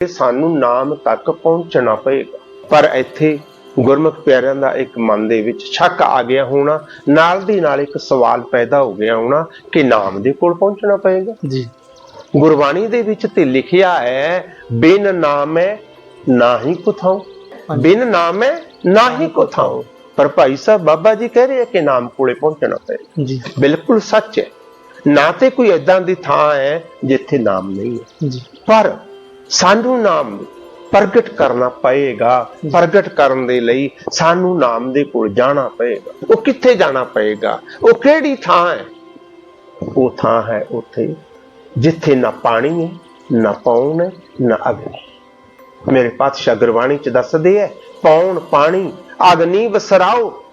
ਕਿ ਸਾਨੂੰ ਨਾਮ ਤੱਕ ਪਹੁੰਚਣਾ ਪਏਗਾ। ਪਰ ਇੱਥੇ ਗੁਰਮੁਖ ਪਿਆਰਿਆਂ ਦਾ ਇੱਕ ਮਨ ਦੇ ਵਿੱਚ ਸ਼ੱਕ ਆ ਗਿਆ ਹੋਣਾ ਨਾਲ ਦੀ ਨਾਲ ਇੱਕ ਸਵਾਲ ਪੈਦਾ ਹੋ ਗਿਆ ਹੋਣਾ ਕਿ ਨਾਮ ਦੇ ਕੋਲ ਪਹੁੰਚਣਾ ਪਏਗਾ। ਜੀ। ਗੁਰਬਾਣੀ ਦੇ ਵਿੱਚ ਤੇ ਲਿਖਿਆ ਹੈ ਬਿਨ ਨਾਮੈ ਨਾਹੀ ਕੁਥਾਉ ਬਿਨ ਨਾਮੈ ਨਾਹੀ ਕੁਥਾਉ ਪਰ ਭਾਈ ਸਾਹਿਬ ਬਾਬਾ ਜੀ ਕਹਿ ਰਹੇ ਕਿ ਨਾਮ ਕੋਲੇ ਪਹੁੰਚਣਾ ਪਏਗਾ। ਜੀ। ਬਿਲਕੁਲ ਸੱਚ ਹੈ। ਨਾ ਤੇ ਕੋਈ ਐਦਾਂ ਦੀ ਥਾਂ ਹੈ ਜਿੱਥੇ ਨਾਮ ਨਹੀਂ ਹੈ। ਜੀ। ਪਰ ਸਾਨੂੰ ਨਾਮ ਪ੍ਰਗਟ ਕਰਨਾ ਪਏਗਾ। ਪ੍ਰਗਟ ਕਰਨ ਦੇ ਲਈ ਸਾਨੂੰ ਨਾਮ ਦੇ ਕੋਲ ਜਾਣਾ ਪਏਗਾ। ਉਹ ਕਿੱਥੇ ਜਾਣਾ ਪਏਗਾ? ਉਹ ਕਿਹੜੀ ਥਾਂ ਹੈ? ਉਹ ਥਾਂ ਹੈ ਉੱਥੇ ਜਿੱਥੇ ਨਾ ਪਾਣੀ ਹੈ ਨਾ ਪੌਣ ਹੈ ਨਾ ਅਗਨੀ। ਮੇਰੇ ਪਾਤਸ਼ਾਹ ਗੁਰਬਾਣੀ ਚ ਦੱਸਦੇ ਹੈ ਪੌਣ ਪਾਣੀ ਅਗਨੀ ਵਸਰਾਓ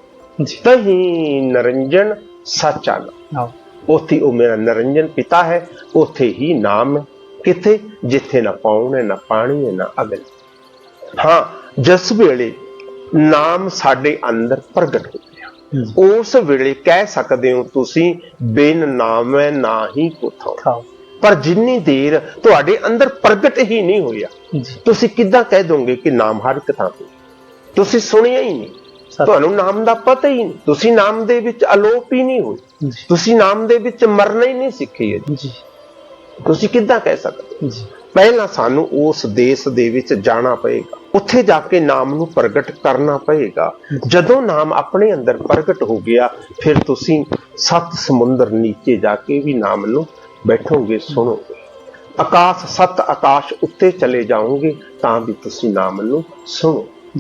ਤਹੀਂ ਨਰੰਜਨ ਸੱਚਾ ਨਾਮ ਆਓ। ਉੱਥੇ ਉਹ ਮੇਰਾ ਨਰੰਜਨ ਪਿਤਾ ਹੈ ਉੱਥੇ ਹੀ ਨਾਮ ਹੈ। ਕਿੱਥੇ? ਜਿੱਥੇ ਨਾ ਪਾਉਣ ਹੈ ਨਾ ਪਾਣੀ ਹੈ ਨਾ ਅਗਨ। ਹਾਂ ਜਿਸ ਵੇਲੇ ਨਾਮ ਸਾਡੇ ਅੰਦਰ ਪ੍ਰਗਟ ਹੋ ਗਿਆ ਉਸ ਵੇਲੇ ਕਹਿ ਸਕਦੇ ਹੋ ਤੁਸੀਂ ਬਿਨ ਨਾਮੈ ਨਾਹੀ ਕੁਥਾਉ ਖਾਓ। ਪਰ ਜਿੰਨੀ ਦੇਰ ਤੁਹਾਡੇ ਅੰਦਰ ਪ੍ਰਗਟ ਹੀ ਨਹੀਂ ਹੋਇਆ ਤੁਸੀਂ ਕਿੱਦਾਂ ਕਹਿ ਦੋਗੇ ਕਿ ਨਾਮ ਹਰ ਇੱਕ ਥਾਂ ਤੇ ਤੁਸੀਂ ਸੁਣਿਆ ਹੀ ਨਹੀਂ। ਤੁਹਾਨੂੰ ਨਾਮ ਦਾ ਪਤਾ ਹੀ ਨਹੀਂ। ਤੁਸੀਂ ਨਾਮ ਦੇ ਵਿੱਚ ਅਲੋਪ ਹੀ ਨਹੀਂ ਹੋਏ। ਤੁਸੀਂ ਨਾਮ ਦੇ ਵਿੱਚ ਮਰਨਾ ਹੀ ਨਹੀਂ ਸਿੱਖੇ। ਜੀ। ਤੁਸੀਂ ਕਿੱਦਾਂ ਕਹਿ ਸਕਦੇ? ਜੀ। ਪਹਿਲਾਂ ਸਾਨੂੰ ਉਸ ਦੇਸ਼ ਦੇ ਵਿੱਚ ਜਾਣਾ ਪਏਗਾ। ਉੱਥੇ ਜਾ ਕੇ ਨਾਮ ਨੂੰ ਪ੍ਰਗਟ ਕਰਨਾ ਪਏਗਾ। ਜਦੋਂ ਨਾਮ ਆਪਣੇ ਅੰਦਰ ਪ੍ਰਗਟ ਹੋ ਗਿਆ ਫਿਰ ਤੁਸੀਂ ਸੱਤ ਸਮੁੰਦਰ ਨੀਚੇ ਜਾ ਕੇ ਵੀ ਨਾਮ ਨੂੰ ਬੈਠੋਗੇ ਸੁਣੋਗੇ। ਆਕਾਸ਼ ਸੱਤ ਆਕਾਸ਼ ਉੱਤੇ ਚਲੇ ਜਾਓਗੇ ਤਾਂ ਵੀ ਤੁਸੀਂ ਨਾਮ ਨੂੰ ਸੁਣੋ